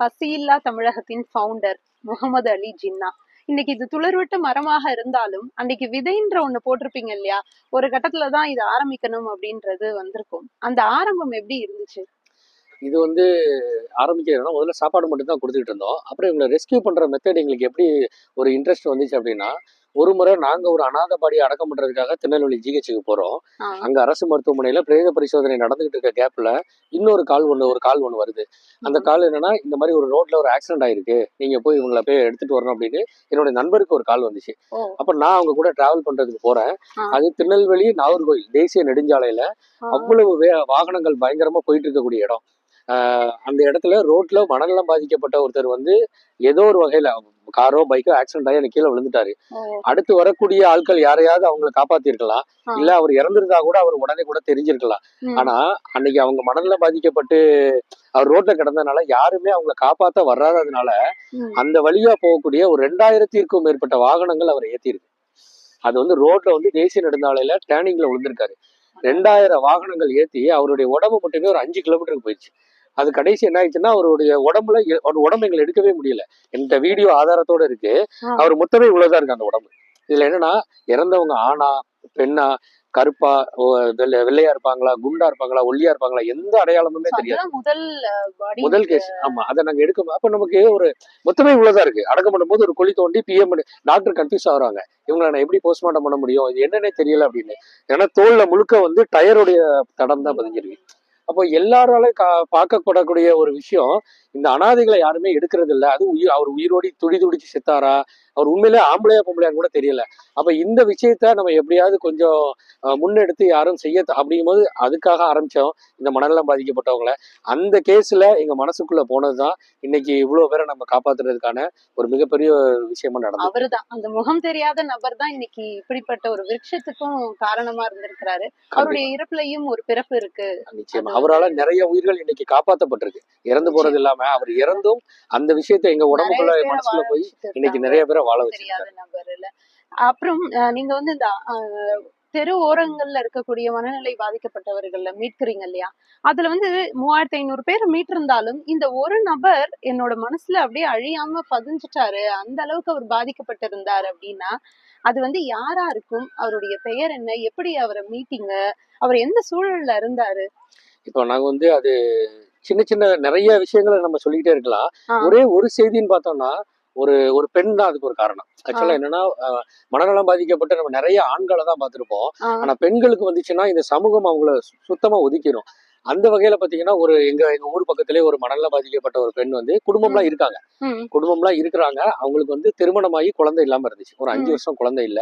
பசியில்லா தமிழகத்தின் ஃபவுண்டர் முகமது அலி ஜின்னா. இன்னைக்கு இது துளிர்விட்ட மரமாக இருந்தாலும் அன்னைக்கு விதைன்ற ஒண்ணு போட்டிருப்பீங்க இல்லையா? ஒரு கட்டத்துல தான் இது ஆரம்பிக்கணும் அப்படின்றது வந்திருக்கும். அந்த ஆரம்பம் எப்படி இருந்துச்சு? இது வந்து ஆரம்பிக்கிறதுனா முதல்ல சாப்பாடு மட்டும் தான் கொடுத்துட்டு இருந்தோம். அப்புறம் இவங்களை ரெஸ்கியூ பண்ற மெத்தட் எங்களுக்கு எப்படி ஒரு இன்ட்ரெஸ்ட் வந்துச்சு அப்படின்னா ஒரு முறை நாங்க ஒரு அனாதை பாடியை அடக்கம் பண்றதுக்காக திருநெல்வேலி ஜிஹெச்சுக்கு போறோம். அங்க அரசு மருத்துவமனையில பிரேத பரிசோதனை நடந்துகிட்டு இருக்க கேப்ல இன்னொரு கால் ஒண்ணு ஒரு கால் ஒண்ணு வருது. அந்த கால் என்னன்னா இந்த மாதிரி ஒரு ரோட்ல ஒரு ஆக்சிடென்ட் ஆயிருக்கு. நீங்க போய் இவங்களை போய் எடுத்துட்டு வரணும் அப்படின்னு என்னோட நண்பருக்கு ஒரு கால் வந்துச்சு. அப்ப நான் அவங்க கூட டிராவல் பண்றதுக்கு போறேன். அது திருநெல்வேலி நாகர்கோயில் தேசிய நெடுஞ்சாலையில அவ்வளவு வே வாகனங்கள் பயங்கரமா போயிட்டு இருக்கக்கூடிய இடம். அந்த இடத்துல ரோட்ல மனநலம் பாதிக்கப்பட்ட ஒருத்தர் வந்து ஏதோ ஒரு வகையில காரோ பைக்கோ ஆக்சிடென்ட் ஆகி எனக்கு கீழே விழுந்துட்டாரு. அடுத்து வரக்கூடிய ஆட்கள் யாரையாவது அவங்கள காப்பாத்திருக்கலாம். இல்ல அவர் இறந்திருந்தா கூட அவர் உடனே கூட தெரிஞ்சிருக்கலாம். ஆனா அன்னைக்கு அவங்க மனநலம் பாதிக்கப்பட்டு அவர் ரோட்ல கிடந்ததுனால யாருமே அவங்கள காப்பாத்த வராததுனால அந்த வழியா போகக்கூடிய ஒரு ரெண்டாயிரத்திற்கும் மேற்பட்ட வாகனங்கள் அவர் ஏத்திருக்கு. அது வந்து ரோட்ல வந்து தேசிய நெடுஞ்சாலையில டேர்னிங்ல விழுந்திருக்காரு. ரெண்டாயிரம் வாகனங்கள் ஏத்தி அவருடைய உடம்பு மட்டுமே ஒரு அஞ்சு கிலோமீட்டருக்கு போயிடுச்சு. அது கடைசி என்ன ஆயிடுச்சுன்னா அவருடைய உடம்புல அவர் உடம்பு எங்களை எடுக்கவே முடியல. என்கிட்ட வீடியோ ஆதாரத்தோட இருக்கு. அவர் மொத்தமே இவ்வளவுதான் இருக்கு அந்த உடம்பு. இதுல என்னன்னா இறந்தவங்க ஆணா பெண்ணா கருப்பா வெள்ளையா இருப்பாங்களா குண்டா இருப்பாங்களா ஒல்லியா இருப்பாங்களா எந்த அடையாளமுமே தெரியாது. முதல் கேஸ் ஆமா அதை நாங்க எடுக்கும் அப்ப நமக்கு ஒரு மொத்தமே இவ்வளவுதான் இருக்கு. அடக்கம் பண்ணும்போது ஒரு குழி தோண்டி பிஎம் டாக்டர் கன்ஃபியூஸ் ஆகுறாங்க இவங்களை நான் எப்படி போஸ்ட்மார்ட்டம் பண்ண முடியும்? இது என்னன்னே தெரியல அப்படின்னு. ஏன்னா தோல்ல முழுக்க வந்து டயருடைய தடம் தான் பதிஞ்சிருக்கு. அப்போ எல்லாராலும் கா பார்க்கப்படக்கூடிய ஒரு விஷயம் இந்த அனாதைகளை யாருமே எடுக்கிறது இல்ல அது உயிர் அவர் உயிரோடி துடி துடிச்சு செத்தாரா? அவர் உண்மையிலே ஆம்பளையா பொம்பளையான்னு கூட தெரியல. அப்ப இந்த விஷயத்த நம்ம எப்படியாவது கொஞ்சம் முன்னெடுத்து யாரும் செய்ய அப்படிங்கும்போது அதுக்காக ஆரம்பிச்சோம். இந்த மனநலம் பாதிக்கப்பட்டவங்கள. அந்த கேஸ்ல எங்க மனசுக்குள்ள போனதுதான் இன்னைக்கு இவ்வளவு பேரை நம்ம காப்பாத்துறதுக்கான ஒரு மிகப்பெரிய விஷயமா நடந்தது. அவர்தான். அந்த முகம் தெரியாத நபர் தான் இன்னைக்கு இப்படிப்பட்ட ஒரு விருட்சத்துக்கும் காரணமா இருந்திருக்கிறாரு. அவருடைய இறப்புலயும் ஒரு பிறப்பு இருக்கு. நிச்சயமா. அவரால நிறைய உயிர்கள் இன்னைக்கு காப்பாத்தப்பட்டிருக்கு. இறந்து போறது இல்லாம அவர் இறந்தும் அந்த விஷயத்தை எங்க உடம்புக்குள்ள மனசுல போய் இன்னைக்கு. நிறைய பேரை வாழ தெரியாத அப்புறம் நீங்க வந்து இந்த தெரு ஓரங்கள்ல இருக்கக்கூடிய மனநிலை பாதிக்கப்பட்டவர்கள்ல மீட்கிறீங்க இல்லையா? அதுல வந்து மூவாயிரத்தி ஐநூறு பேர் மீட்டிருந்தாலும் இந்த ஒரு நபர் என்னோட மனசுல அப்படியே அழியாம பதிஞ்சுட்டாரு. அந்த அளவுக்கு அவர் பாதிக்கப்பட்டிருந்தார் அப்படின்னா அது வந்து யாரா இருக்கும்? அவருடைய பெயர் என்ன? எப்படி அவரை மீட்டிங்க? அவர் எந்த சூழல்ல இருந்தாரு? இப்போ நாங்க வந்து அது சின்ன சின்ன நிறைய விஷயங்களை நம்ம சொல்லிக்கிட்டே இருக்கலாம். ஒரே ஒரு செய்தின்னு பார்த்தோம்னா ஒரு ஒரு பெண் தான் அதுக்கு ஒரு காரணம். ஆக்சுவலா என்னன்னா மனநலம் பாதிக்கப்பட்ட நம்ம நிறைய ஆண்களை தான் பார்த்திருப்போம். ஆனா பெண்களுக்கு வந்துச்சுன்னா இந்த சமூகம் அவங்கள சுத்தமா ஒதுக்கிடும் அந்த வகையில பாத்தீங்கன்னா ஒரு எங்க எங்க ஊர் பக்கத்திலே ஒரு மனநலம் பாதிக்கப்பட்ட ஒரு பெண் வந்து குடும்பம்லாம் இருக்காங்க. குடும்பம்லாம் இருக்கிறாங்க. அவங்களுக்கு வந்து திருமணமாகி குழந்தை இல்லாம இருந்துச்சு. ஒரு அஞ்சு. வருஷம் குழந்தை இல்ல.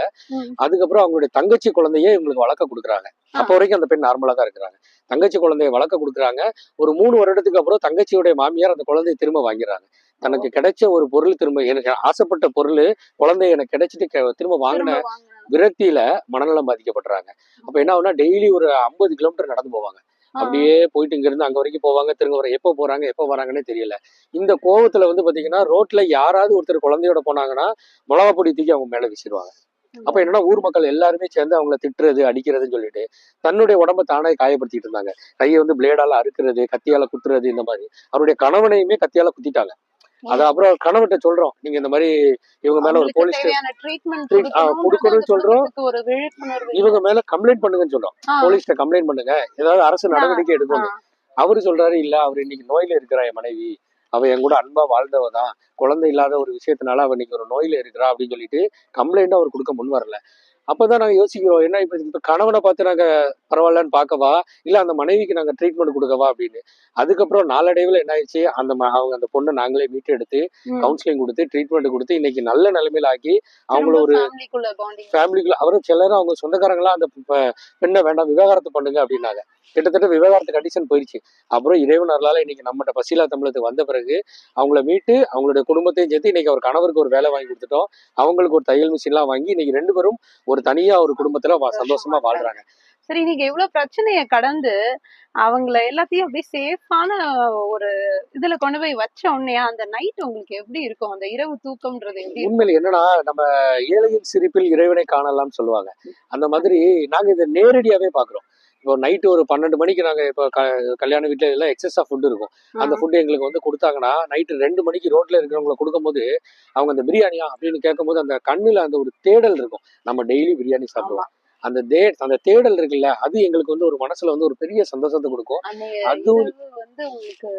அதுக்கப்புறம் அவங்களுடைய தங்கச்சி குழந்தையே இவங்களுக்கு வளர்க்க கொடுக்குறாங்க. அப்ப. வரைக்கும் அந்த பெண் நார்மலா தான் இருக்கிறாங்க. தங்கச்சி குழந்தைய வளர்க்க கொடுக்குறாங்க. ஒரு மூணு வருடத்துக்கு அப்புறம் தங்கச்சியுடைய மாமியார் அந்த குழந்தையை திரும்ப வாங்கிடுறாங்க. தனக்கு கிடைச்ச ஒரு பொருள் திரும்ப எனக்கு ஆசைப்பட்ட பொருள் குழந்தை எனக்கு கிடைச்சிட்டு திரும்ப வாங்கின. விரக்தியில மனநலம் பாதிக்கப்படுறாங்க. அப்ப என்ன ஆகுனா டெய்லி ஒரு ஐம்பது கிலோமீட்டர் நடந்து போவாங்க. அப்படியே போயிட்டு இங்க இருந்து அங்க வரைக்கும் போவாங்க திரும்ப வர எப்போ போறாங்க எப்போ வராங்கன்னே தெரியல. இந்த கோவத்துல வந்து பாத்தீங்கன்னா ரோட்ல யாராவது ஒருத்தர் குழந்தையோட போனாங்கன்னா மிளகா பொடி தூக்கி அவங்க மேல வீசிடுவாங்க. அப்ப என்னன்னா ஊர் மக்கள் எல்லாருமே சேர்ந்து அவங்கள திட்டுறது அடிக்கிறதுன்னு சொல்லிட்டு தன்னுடைய உடம்ப தானே காயப்படுத்திட்டு இருந்தாங்க. கையை வந்து பிளேடால அறுக்கிறது கத்தியால குத்துறது இந்த மாதிரி. அவருடைய கணவனையுமே கத்தியால குத்திட்டாங்க. அது அப்புறம் கணவன்கிட்ட சொல்றோம். நீங்க இந்த மாதிரி இவங்க மேல ஒரு போலீஸ் கொடுக்கணும்னு சொல்றோம். இவங்க மேல கம்ப்ளைண்ட் பண்ணுங்கன்னு சொல்றோம். ஆ, போலீஸ்ட்ட கம்ப்ளைண்ட் பண்ணுங்க. ஏதாவது அரசு நடவடிக்கை எடுக்கணும். அவரு சொல்றாரு இல்ல அவர் இன்னைக்கு நோயில இருக்கிறா என் மனைவி. அவ என் கூட அன்பா வாழ்ந்தவ தான். குழந்தை இல்லாத ஒரு விஷயத்தினால அவ இன்னைக்கு ஒரு நோயில இருக்கிறா. அப்படின்னு சொல்லிட்டு கம்ப்ளைண்ட் அவர் கொடுக்க முன் வரல. அப்பதான் நாங்க யோசிக்கிறோம் என்ன இப்ப இப்ப கணவனை பார்த்து நாங்க பரவாயில்லன்னு பார்க்கவா? இல்ல அந்த மனைவிக்கு நாங்க ட்ரீட்மெண்ட் கொடுக்கவா? அப்படின்னு. அதுக்கப்புறம் நாளடைவுல என்ன ஆயிடுச்சு? அந்த அவங்க அந்த பொண்ணை நாங்களே மீட்டு எடுத்து. கவுன்சிலிங் கொடுத்து ட்ரீட்மெண்ட் கொடுத்து இன்னைக்கு நல்ல நிலைமையில ஆக்கி அவங்கள ஒரு ஃபேமிலிக்குள்ள அவரும் சிலரும் அவங்க சொந்தக்காரங்களாம் அந்த பெண்ணை வேண்டாம் விவாகரத்து பண்ணுங்க அப்படின்னாங்க. கிட்டத்தட்ட விவாகரத்து கண்டிஷன் போயிடுச்சு அப்புறம் இறைவன் அருளால இன்னைக்கு நம்மகிட்ட பசிலா தமிழத்துக்கு வந்த பிறகு அவங்கள மீட்டு அவங்களுடைய குடும்பத்தையும் சேர்த்து இன்னைக்கு அவர் கணவருக்கு ஒரு வேலை வாங்கி கொடுத்துட்டோம். அவங்களுக்கு ஒரு தையல் மிஷின்லாம் வாங்கி இன்னைக்கு ரெண்டு பேரும் ஒரு தனியா ஒரு குடும்பத்துல சந்தோஷமா வாழ்றாங்க. சரி நீங்க இவ்வளவு பிரச்சனைய கடந்து அவங்கள எல்லாத்தையும் அப்படியே சேஃபான ஒரு இதுல கொண்டு போய் வச்ச உடனே அந்த நைட் உங்களுக்கு எப்படி இருக்கும்? அந்த இரவு தூக்கம்ன்றது எப்படி? உண்மையில என்னன்னா நம்ம ஏழையின் சிரிப்பில் இறைவனை காணலாம்னு சொல்லுவாங்க. அந்த மாதிரி நாங்க இதை நேரடியாவே பாக்குறோம் இப்போ நைட்டு ஒரு பன்னெண்டு மணிக்கு நாங்க இப்போ க- கல்யாண வீட்டுல எல்லாம் எக்ஸஸா ஃபுட் இருக்கும். அந்த ஃபுட் எங்களுக்கு வந்து கொடுத்தாங்கன்னா நைட்டு ரெண்டு மணிக்கு ரோட்ல இருக்கிறவங்களை கொடுக்கும்போது அவங்க அந்த பிரியாணியா அப்படின்னு கேட்கும்போது அந்த கண்ணுல அந்த ஒரு தேடல் இருக்கும். நம்ம டெய்லி பிரியாணி சாப்பிடுவோம். அந்த தே அந்த தேடல் இருக்குல்ல அது எங்களுக்கு வந்து ஒரு மனசுல வந்து ஒரு பெரிய சந்தோஷத்தை கொடுக்கும். அதுவும்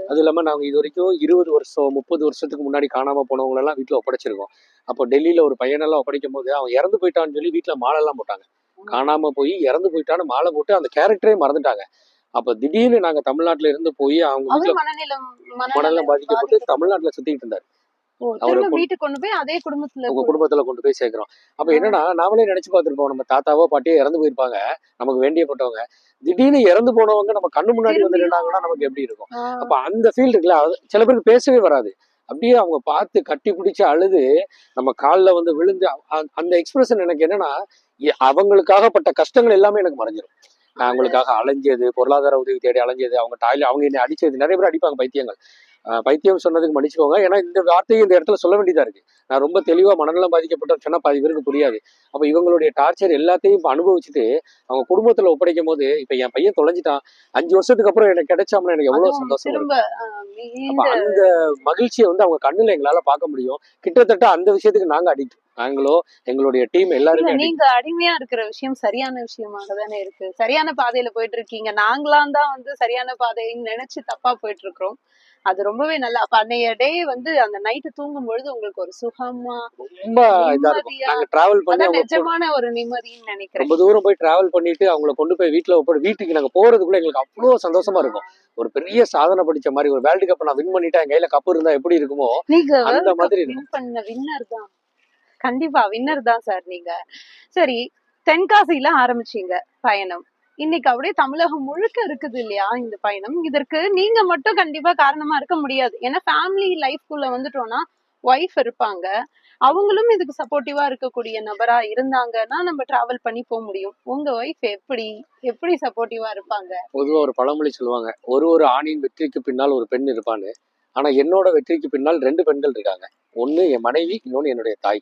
அது இல்லாம நாங்க இது வரைக்கும் இருபது வருஷம் முப்பது வருஷத்துக்கு முன்னாடி காணாம போனவங்க எல்லாம் வீட்டுல ஒப்படைச்சிருக்கோம். அப்போ டெல்லியில ஒரு பையனெல்லாம் ஒப்படைக்கும் போது அவன் இறந்து போயிட்டான்னு சொல்லி வீட்டுல மாலை எல்லாம் போட்டாங்க. காணாம போய் இறந்து போயிட்டான்னு மாலை போட்டு அந்த கேரக்டரே மறந்துட்டாங்க. அப்ப திடீர்னு நாங்க தமிழ்நாட்டுல இருந்து போய் அவங்க வீட்டுல மனநிலம் பாதிக்கப்பட்டு தமிழ்நாட்டுல சுத்திட்டு இருந்தாரு. குடும்பத்துல உங்க கொண்டு- குடும்பத்துல கொண்டு போய் சேர்க்கிறோம். அப்ப என்னன்னா நாமளே நினைச்சு பார்த்திருப்போம் நம்ம தாத்தாவோ பாட்டியோ இறந்து போயிருப்பாங்க. நமக்கு வேண்டியப்பட்டவங்க திடீர்னு இறந்து போனவங்க நம்ம கண்ணு முன்னாடி வந்து நின்னாங்கன்னா நமக்கு எப்படி இருக்கும்? அப்ப அந்த ஃபீல் இருக்குல்ல சில பேருக்கு பேசவே வராது. அப்படியே அவங்க பார்த்து கட்டி பிடிச்சு அழுது நம்ம கால்ல வந்து விழுந்து அந்த எக்ஸ்பிரஷன் எனக்கு என்னன்னா அவங்களுக்காகப்பட்ட கஷ்டங்கள் எல்லாமே எனக்கு மறைஞ்சிரும். நான் அவங்களுக்காக அலைஞ்சது பொருளாதார உதவி தேடி அலைஞ்சது அவங்க டாய்லெட் அவங்க என்னை அடிச்சது நிறைய பேர் அடிப்பாங்க பைத்தியங்கள். பைத்தியம் சொன்னதுக்கு மன்னிச்சுக்கோங்க. ஏன்னா இந்த வார்த்தையை இந்த இடத்துல சொல்ல வேண்டியதா இருக்கு. நான் ரொம்ப தெளிவா மனநலம் பாதிக்கப்பட்ட சொன்னா பாதி பேருக்கு புரியாது. அப்ப இவங்களுடைய டார்ச்சர் எல்லாத்தையும் இப்ப அனுபவிச்சுட்டு அவங்க குடும்பத்துல ஒப்படைக்கும் போது இப்ப என் பையன் தொலைஞ்சிட்டான். அஞ்சு வருஷத்துக்கு அப்புறம் எனக்கு கிடைச்சாமல எனக்கு எவ்வளவு சந்தோஷம் அந்த மகிழ்ச்சியை வந்து அவங்க கண்ணுல எங்களால பார்க்க முடியும். கிட்டத்தட்ட அந்த விஷயத்துக்கு நாங்க அடிக்ட் நாங்களோ எங்களுடைய டீம் எல்லாருமே. நீங்க அடிமையா இருக்கிற விஷயம் சரியான விஷயமாக தானே இருக்கு. சரியான பாதையில போயிட்டு இருக்கீங்க. நாங்களாம் தான் வந்து சரியான பாதைன்னு நினைச்சு தப்பா போயிட்டு இருக்கிறோம். அது ரொம்பவே நல்லா அப்ப அன்னைய டே வந்து அந்த நைட்டு தூங்கும் பொழுது உங்களுக்கு ஒரு சுகமா ரொம்ப இதா இருக்கும். நாங்க டிராவல் பண்ணி நிஜமான ஒரு நிம்மதின்னு நினைக்கிறேன். ரொம்ப தூரம் போய் டிராவல் பண்ணிட்டு அவங்கள கொண்டு போய் வீட்டுல ஒப்படை வீட்டுக்கு நாங்க போறதுக்குள்ள எங்களுக்கு அவ்வளவு சந்தோஷமா இருக்கும். ஒரு பெரிய சாதனை படிச்ச மாதிரி ஒரு வேர்ல்டு கப் நான் வின் பண்ணிட்டேன் என் கையில கப் இருந்தா எப்படி இருக்குமோ அந்த மாதிரி பண்ண வின்னர் தான். கண்டிப்பா வின்னர் தான் சார் நீங்க. சரி தென்காசியில ஆரம்பிச்சீங்க பயணம். இன்னைக்கு அப்படியே தமிழகம் முழுக்க இருக்குது இல்லையா இந்த பயணம்? இதற்கு நீங்க மட்டும் கண்டிப்பா காரணமா இருக்க முடியாது. ஏன்னா ஃபேமிலி லைஃப்குள்ள வந்துட்டோம்னா ஒய்ஃப் இருப்பாங்க. அவங்களும் இதுக்கு சப்போர்ட்டிவா இருக்கக்கூடிய நபரா இருந்தாங்கன்னா நம்ம டிராவல் பண்ணி போக முடியும். உங்க ஒய்ஃப் எப்படி? எப்படி சப்போர்ட்டிவா இருப்பாங்க? பொதுவா ஒரு பழமொழி சொல்லுவாங்க. ஒரு ஒரு ஆணின் வெற்றிக்கு பின்னால் ஒரு பெண் இருப்பான்னு. ஆனா என்னோட வெற்றிக்கு பின்னால் ரெண்டு பெண்கள் இருக்காங்க. ஒன்னு என் மனைவி இன்னொன்னு என்னுடைய தாய்.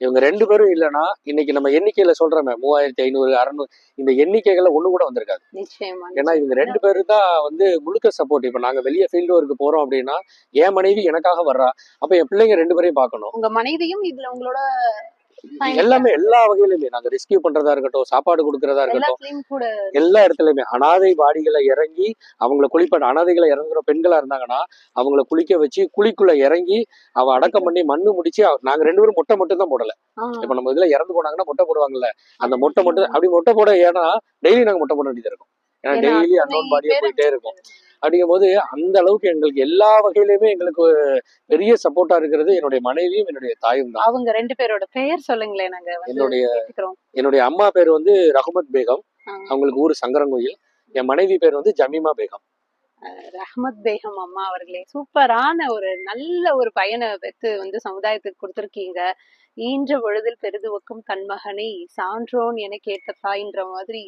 இவங்க ரெண்டு பேரும் இல்லைன்னா இன்னைக்கு நம்ம எண்ணிக்கையில சொல்றோமே மூவாயிரத்தி ஐநூறு அறநூறு இந்த எண்ணிக்கைகள்ல ஒண்ணு கூட வந்திருக்காது. ஏன்னா இவங்க ரெண்டு பேரும் தான் வந்து முழுக்க சப்போர்ட் இப்ப நாங்க வெளியே ஃபீல்டு ஒர்க்கு போறோம் அப்படின்னா என் மனைவி எனக்காக வர்றா. அப்ப என் பிள்ளைங்க ரெண்டு பேரையும் பார்க்கணும். உங்க மனைவியும் இதுல உங்களோட எல்லாமே எல்லா வகையிலுமே. நாங்க ரெஸ்கியூ பண்றதா இருக்கட்டும் சாப்பாடு கொடுக்கறதா இருக்கட்டும் எல்லா இடத்துலயுமே. அனாதை பாடிகளை இறங்கி அவங்கள குளிப்பாட்ட அனாதைகளை இறங்குற பெண்களா இருந்தாங்கன்னா அவங்கள குளிக்க வச்சு குழிக்குள்ள இறங்கி அவ அடக்கம் பண்ணி மண்ணு முடிச்சு நாங்க ரெண்டு பேரும் மொட்டை மட்டும் தான் போடல இப்ப நம்ம இதுல இறந்து போனாங்கன்னா மொட்டை போடுவாங்கல்ல. அந்த மொட்டை மட்டும் அப்படி மொட்டை போட ஏன்னா டெய்லி நாங்க மொட்டை போட வேண்டியது இருக்கும். ஏன்னா ஏன்னா டெய்லி அத்தனை அன்னோன் பாடியே பேரை போயிட்டே இருக்கும். அப்படிங்கும் போது அந்த அளவுக்கு எங்களுக்கு எல்லா வகையிலுமே எங்களுக்கு பெரிய சப்போர்ட்டா இருக்கிறது என்னுடைய மனைவியும் என்னுடைய தாயும் தான். அவங்க ரெண்டு பேரோட பெயர் சொல்லுங்களேன் நாங்க என்னுடைய என்னுடைய அம்மா பேர் வந்து ரஹமத் பேகம். அவங்களுக்கு ஊர் சங்கரங்கோயில் என் மனைவி பேர் வந்து ஜமீமா பேகம். ரஹ்மத் பேகம் அம்மா அவர்களே. சூப்பரான ஒரு நல்ல ஒரு பையனை பெற்று வந்து சமுதாயத்துக்கு கொடுத்துருக்கீங்க. ஈன்ற பொழுதில் பெரிதுவக்கும் தன் மகனை சான்றோன் என கேட்ட தாயின்ற மாதிரி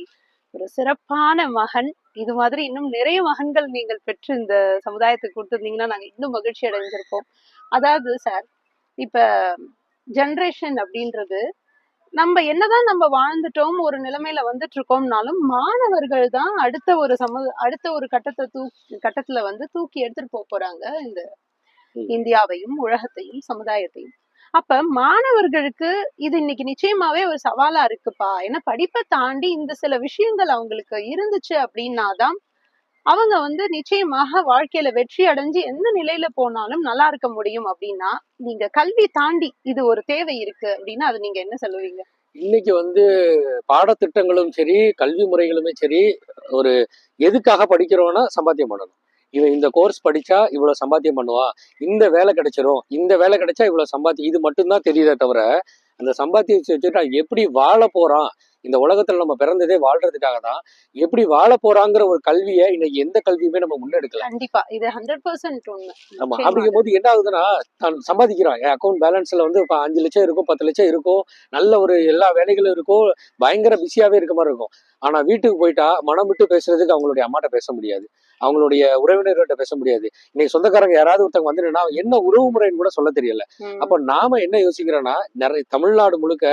ஒரு சிறப்பான மகன். இது மாதிரி இன்னும் நிறைய மகன்கள் நீங்கள் பெற்று இந்த சமுதாயத்துக்கு கொடுத்துருந்தீங்கன்னா நாங்க இன்னும் மகிழ்ச்சி அடைஞ்சிருப்போம். அதாவது சார் இப்ப ஜென்ரேஷன் அப்படின்றது நம்ம என்னதான் நம்ம வாழ்ந்துட்டோம் ஒரு நிலைமையில வந்துட்டு இருக்கோம்னாலும் மாணவர்கள் தான் அடுத்த ஒரு சம அடுத்த ஒரு கட்டத்தை தூக்கி கட்டத்துல வந்து தூக்கி எடுத்துட்டு போக போறாங்க. இந்த. இந்தியாவையும் உலகத்தையும் சமுதாயத்தையும். அப்ப மாணவர்களுக்கு இது இன்னைக்கு நிச்சயமாவே ஒரு சவாலா இருக்குப்பா. ஏன்னா படிப்பை தாண்டி இந்த சில விஷயங்கள் அவங்களுக்கு இருந்துச்சு அப்படின்னாதான் அவங்க வந்து நிச்சயமாக வாழ்க்கையில வெற்றி அடைஞ்சு எந்த நிலையில போனாலும் நல்லா இருக்க முடியும் அப்படின்னா நீங்க கல்வி தாண்டி இது ஒரு தேவை இருக்கு அப்படின்னா அது நீங்க என்ன சொல்லுவீங்க? இன்னைக்கு வந்து பாடத்திட்டங்களும் சரி கல்வி முறைகளுமே சரி ஒரு எதுக்காக படிக்கிறோம்னா சம்பாத்தியம் பண்ணணும். இவன் இந்த கோர்ஸ் படிச்சா இவ்வளவு சம்பாத்தியம் பண்ணுவான். இந்த வேலை கிடைச்சிரும். இந்த வேலை கிடைச்சா இவ்வளவு சம்பாத்தி இது மட்டும்தான் தெரியுதே தவிர அந்த சம்பாத்தியத்தை வச்சுட்டு அவன் எப்படி வாழ போறான்? இந்த உலகத்துல நம்ம பிறந்ததே வாழ்றதுக்காக தான். எப்படி வாழ போறாங்கிற ஒரு கல்வியை இன்னைக்கு எந்த கல்வியுமே நம்ம முன்னெடுக்கல. கண்டிப்பா. இது ஹண்ட்ரட் பர்சன்ட் உண்மை. ஆமா. அப்படிங்கும் போது என்ன ஆகுதுன்னா தான் சம்பாதிக்கிறான். என் அக்கௌண்ட் பேலன்ஸ்ல வந்து இப்ப அஞ்சு லட்சம் இருக்கும் பத்து லட்சம் இருக்கும். நல்ல ஒரு எல்லா வேலைகளும் இருக்கும். பயங்கர பிஸியாவே இருக்க மாதிரி இருக்கும். ஆனா வீட்டுக்கு போயிட்டா மனம் விட்டு பேசுறதுக்கு அவங்களுடைய அம்மாட்ட பேச முடியாது. அவங்களுடைய உறவினர்கிட்ட பேச முடியாது. இன்னைக்கு சொந்தக்காரங்க யாராவது ஒருத்தவங்க வந்து என்ன உறவு முறைன்னு கூட சொல்ல தெரியல. அப்ப நாம என்ன யோசிக்கிறோம்னா நிறைய தமிழ்நாடு முழுக்க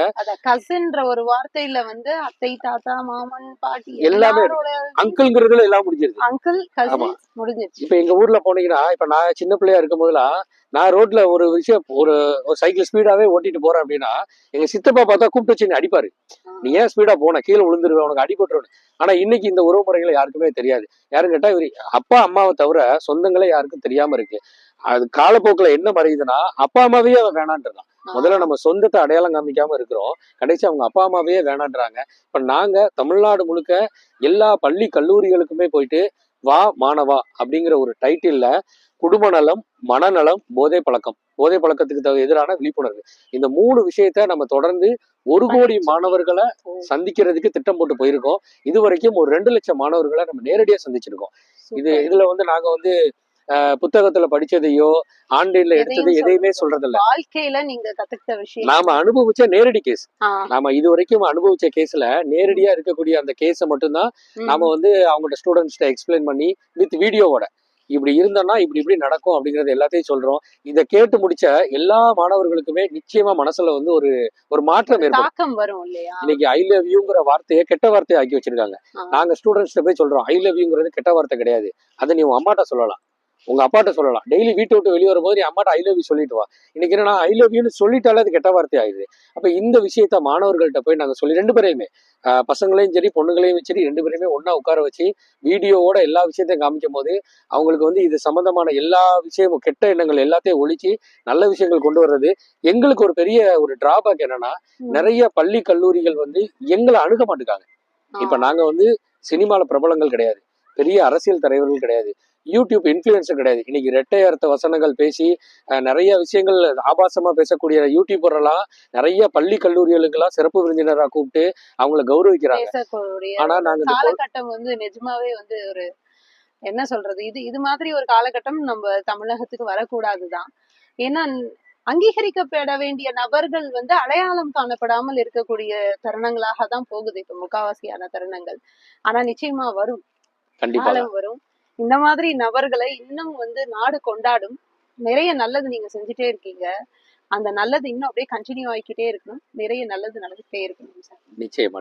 கசின்ற ஒரு வார்த்தையில வந்து அத்தை தாத்தா மாமன் பாட்டி எல்லாமே அங்கிள்ங்கிறதுல எல்லாம் முடிஞ்சிருது. அங்கிள் முடிஞ்சிருச்சு. இப்ப எங்க ஊர்ல போனீங்கன்னா இப்ப நான் சின்ன பிள்ளையா இருக்கும் போதெல்லாம் நான் ரோட்ல ஒரு விஷயம் ஒரு ஒரு சைக்கிள் ஸ்பீடாவே ஓட்டிட்டு போறேன் அப்படின்னா எங்க சித்தப்பா பார்த்தா கூப்பிட்டு வச்சு அடிப்பாரு. நீ ஏன் ஸ்பீடா போன? கீழே விழுந்துருவேன் உனக்கு அடிபட்டுருவேன் ஆனா இன்னைக்கு இந்த உறவு முறைகள் யாருக்குமே தெரியாது. யாரும் கேட்டா இவரு அப்பா அம்மாவை தவிர சொந்தங்களே யாருக்கும் தெரியாம இருக்கு. அது காலப்போக்குல என்ன மறையுதுன்னா அப்பா அம்மாவே அவன் வேணான்றான் முதல்ல நம்ம சொந்தத்தை அடையாளம் காமிக்காம இருக்கிறோம். கடைசி அவங்க அப்பா அம்மாவே வேணான்றாங்க. இப்ப நாங்க தமிழ்நாடு முழுக்க எல்லா பள்ளி கல்லூரிகளுக்குமே போயிட்டு வா மாணவா அப்படிங்கிற ஒரு டைட்டில்ல குடும்ப நலம் மனநலம் போதை பழக்கம் போதை பழக்கத்துக்கு தகு- எதிரான விழிப்புணர்வு. இந்த மூணு விஷயத்த நம்ம தொடர்ந்து ஒரு கோடி மாணவர்களை சந்திக்கிறதுக்கு திட்டம் போட்டு போயிருக்கோம். இது வரைக்கும் ஒரு ரெண்டு லட்சம் மாணவர்களை நம்ம நேரடியா சந்திச்சிருக்கோம். இது. இதுல வந்து நாங்க வந்து புத்தகத்துல படிச்சதையோ ஆன்லைன்ல எடுத்தது எதையும் எதையுமே சொல்றது சொல்றது இல்ல வாழ்க்கையில நீங்க கத்துக்கிட்ட விஷயம். நாம அனுபவிச்ச நேரடி கேஸ் நாம இது வரைக்கும் அனுபவிச்ச கேஸ்ல நேரடியா இருக்கக்கூடிய அந்த கேஸை மட்டும்தான். நாம வந்து அவங்கள்ட்ட ஸ்டூடெண்ட்ஸ்ட எக்ஸ்பிளைன் பண்ணி வித் வீடியோவோட இப்படி இருந்தோம்னா இப்படி இப்படி நடக்கும் அப்படிங்கறது எல்லாத்தையும் சொல்றோம். இதை கேட்டு முடிச்ச எல்லா மாணவர்களுக்குமே நிச்சயமா மனசுல வந்து ஒரு ஒரு மாற்றம் ஏற்படும். வரும் இல்லையா? இன்னைக்கு ஐ லவ் யூங்கிற வார்த்தையை கெட்ட வார்த்தையை ஆக்கி வச்சிருக்காங்க. நாங்க ஸ்டூடெண்ட்ஸ்ட போய் சொல்றோம் ஐ லவ் யூங்கிறது கெட்ட வார்த்தை கிடையாது. அதை நீ உங்க அம்மாட்ட சொல்லலாம். உங்க அப்பாட்ட சொல்லலாம். டெய்லி வீட்டை விட்டு வெளியே வரும்போது நீ அம்மாட்ட ஐ லவ் யூ சொல்லிட்டு வா. இன்னைக்கு என்னன்னா ஐ லவ் யூன்னு சொல்லிட்டாலே அது கெட்ட வார்த்தை ஆயிடுது. அப்ப இந்த விஷயத்த மாணவர்கள்ட்ட போய் நாங்க சொல்லி ரெண்டு பேரையுமே பசங்களையும் சரி பொண்ணுங்களையும் சரி ரெண்டு பேரையுமே ஒண்ணா உட்கார வச்சு வீடியோவோட எல்லா விஷயத்தையும் காமிக்கும் போது அவங்களுக்கு வந்து இது சம்பந்தமான எல்லா விஷயமும் கெட்ட எண்ணங்கள் எல்லாத்தையும் ஒழிச்சு நல்ல விஷயங்கள் கொண்டு வர்றது எங்களுக்கு ஒரு பெரிய ஒரு டிராபேக் என்னன்னா. நிறைய பள்ளி கல்லூரிகள் வந்து எங்களை அணுக மாட்டுக்காங்க. இப்ப நாங்க வந்து சினிமால பிரபலங்கள் கிடையாது. பெரிய அரசியல் தலைவர்கள் கிடையாது. யூடியூப் இன்ஃபுளுசர் கிடையாது. இன்னைக்கு இரட்டை அர்த்த வசனங்கள் பேசி நிறைய விஷயங்கள் ஆபாசமா பேசக்கூடிய யூடியூபர் எல்லாம் நிறைய பள்ளி கல்லூரிகளுக்கெல்லாம் சிறப்பு விருந்தினரா கூப்பிட்டு அவங்கள கௌரவிக்கிறாங்க. ஆனா நாங்க காலகட்டம் வந்து நிஜமாவே வந்து ஒரு என்ன சொல்றது? இது இது மாதிரி ஒரு காலகட்டம் நம்ம தமிழகத்துக்கு வரக்கூடாதுதான். ஏன்னா அங்கீகரிக்கப்பட வேண்டிய நபர்கள் வந்து அடையாளம் காணப்படாமல் இருக்கக்கூடிய தருணங்களாக தான் போகுது. இப்ப முக்காவாசியான தருணங்கள். ஆனா நிச்சயமா வரும். கண்டிப்பா. காலம் வரும். இந்த மாதிரி நபர்களை இன்னும் வந்து நாடு கொண்டாடும் நிறைய நல்லது நீங்க செஞ்சுட்டே இருக்கீங்க. அந்த நல்லது இன்னும் அப்படியே கண்டினியூ ஆகிக்கிட்டே இருக்கணும். நிறைய நல்லது நடந்துகிட்டே இருக்கணும் சார். நிச்சயமா.